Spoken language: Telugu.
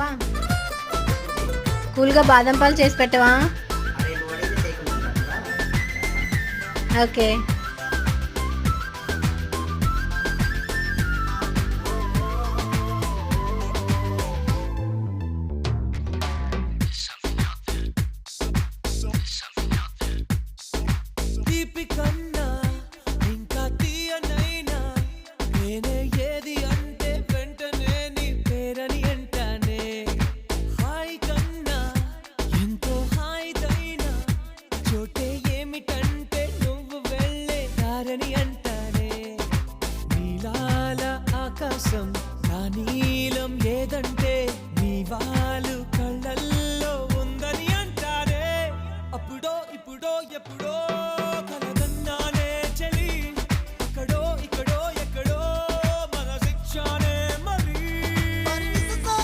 పెట్టవా? కూల్గా బాదం పాలు చేసి పెట్టవా? ఓకే. Become కాదని అంటానే. నీలాల ఆకాశం నా నీలం లేదంటే నీ వాళ్ళు కళ్ళల్లో ఉందని అంటారే అప్పుడో ఇప్పుడో ఎప్పుడో